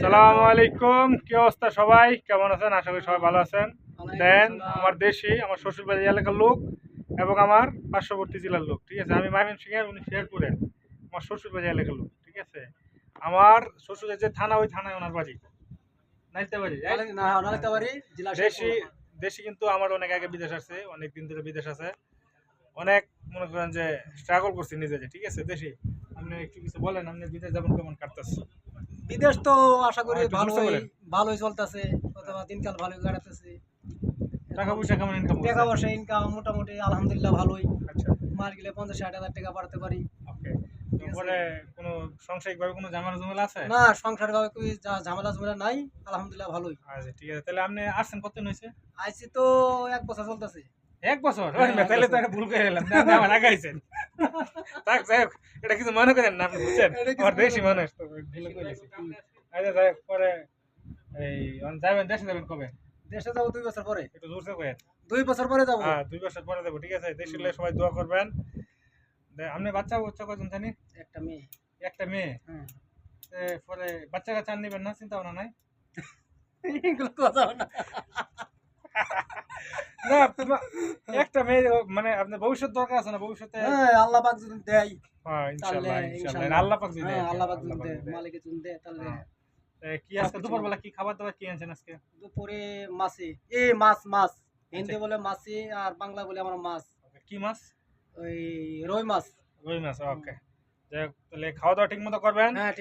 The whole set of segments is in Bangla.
সালামু আলাইকুম। কি অবস্থা সবাই? কেমন আছেন? আশা করি সবাই ভালো আছেন। দেন আমার দেশি আমার শ্বশুরবাড়ি এলাকার লোক এবং আমার পার্শ্ববর্তী জেলার লোক ঠিক আছে? আমি মাইমেন উনি শেরপুরের আমার শ্বশুরবাড়ি এলাকার লোক ঠিক আছে? আমার শ্বশুরের যে থানা ওই থানায় ওনার বাড়ি। দেশি দেশি কিন্তু আমার অনেক আগে বিদেশ আছে অনেক দিন ধরে বিদেশ আছে। অনেক মনে করেন যে স্ট্রাগল করছি নিজে ঠিক আছে? দেশি আপনি একটু কিছু বলেন আপনি বিদেশ যাবেন কেমন কাটতেছে? বিদেশ তো আশা করি ভালোই ভালোই চলতেছে অথবা দিনকাল ভালোই কাটাতেছে। টাকা পয়সা কেমন ইনকাম টাকা পয়সা ইনকাম মোটামুটি আলহামদুলিল্লাহ ভালোই। আচ্ছা। মাস গেলে পঞ্চাশ ষাট হাজার টাকা বাড়াতে পারি। কোনো সাংসারিক ভাবে কোনো ঝামেলা ঝামেলা আছে? না সংসার ভাবে ঝামেলা ঝামেলা নাই আলহামদুলিল্লাহ ভালোই। আচ্ছা ঠিক আছে। তাহলে আপনি আসছেন কতদিন হয়েছে? আইসি তো এক বছর চলতেছে। এক বছর? তাহলে তো একটা ভুল করে থাক যাই হোক, এটা কিছু মনে করেন না আপনি বুঝছেন? আমার দেশি মানুষ তো আচ্ছা যাই পরে এই যাবেন দেশে যাবেন কবে? দেশে যাব দুই বছর পরে। একটু জোরসে কয়েন দুই বছর পরে যাব। হ্যাঁ দুই বছর পরে যাব ঠিক আছে? দেশে গেলে সবাই দোয়া করবেন। আপনি বাচ্চা বাচ্চা কজন জানি? একটা মেয়ে। একটা মেয়ে? হ্যাঁ। পরে বাচ্চা কাচ্চা নেবেন না চিন্তা ভাবনা নাই? এগুলো কথা না না একটা মেয়ে মানে আপনার ভবিষ্যৎ দরকার আছে না? ভবিষ্যতে হ্যাঁ আল্লাহ পাক যদি দেয় হ্যাঁ ইনশাআল্লাহ ইনশাআল্লাহ। ইনশাআল্লাহ। আল্লাহ পাক যদি হ্যাঁ দেয়, আল্লাহ পাক যদি দেয়। মালিকে যদি দেয় তাহলে হ্যাঁ। কি আজকে দুপুরবেলা কি খাবার দাবার কি আনছেন আজকে? দুপুরে মাছে। এ মাছ মাছ। হিন্দি বলে মাছি আর বাংলা বলে আমার মাছ। কি মাছ? ওই রই মাছ। রুই মাছ ওকে। তাহলে খাওয়া দাওয়া ঠিক মতো করবেন? হ্যাঁ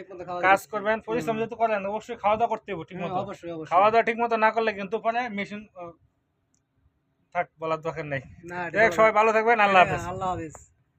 কাজ করবেন পরিশ্রম যেহেতু করেন অবশ্যই খাওয়া দাওয়া করতে হবে ঠিক হ্যাঁ, মতো খাওয়া দাওয়া ঠিক মতো না করলে কিন্তু পরে মেশিন থাক বলার দরকার নেই। সবাই ভালো থাকবেন আল্লাহ হাফিজ। আল্লাহ হাফেজ।